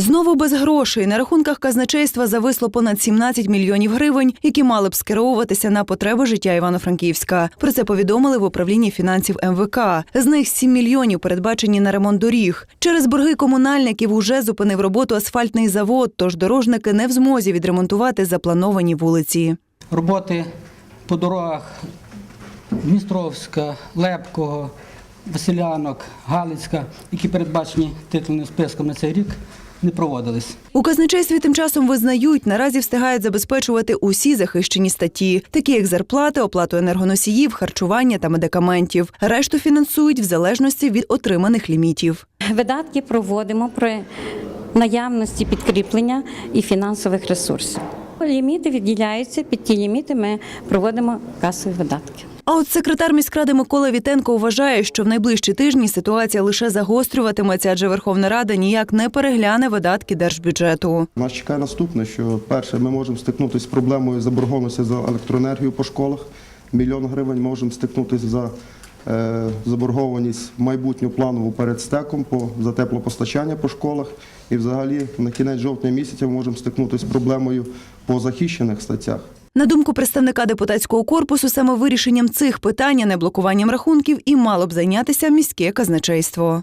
Знову без грошей на рахунках казначейства зависло понад 17 мільйонів гривень, які мали б скеровуватися на потреби життя Івано-Франківська. Про це повідомили в управлінні фінансів МВК. З них 7 мільйонів передбачені на ремонт доріг. Через борги комунальників уже зупинив роботу асфальтний завод, тож дорожники не в змозі відремонтувати заплановані вулиці. Роботи по дорогах Дністровська, Лепкого, Василянок, Галицька, які передбачені титульним списком на цей рік, не проводились. У казначействі тим часом визнають, наразі встигають забезпечувати усі захищені статті, такі як зарплати, оплату енергоносіїв, харчування та медикаментів. Решту фінансують в залежності від отриманих лімітів. Видатки проводимо при наявності підкріплення і фінансових ресурсів. Ліміти відділяються, під ті ліміти ми проводимо касові видатки. А от секретар міськради Микола Вітенко вважає, що в найближчі тижні ситуація лише загострюватиметься, адже Верховна Рада ніяк не перегляне видатки держбюджету. Нас чекає наступне, що перше, ми можемо стикнутися з проблемою заборгованості за електроенергію по школах. Мільйон гривень можемо стикнутися за заборгованість майбутню планову перед стеком по за теплопостачання по школах. І взагалі на кінець жовтня місяця ми можемо стикнутися з проблемою по захищених статтях. На думку представника депутатського корпусу, саме вирішенням цих питань, а не блокуванням рахунків, і мало б зайнятися міське казначейство.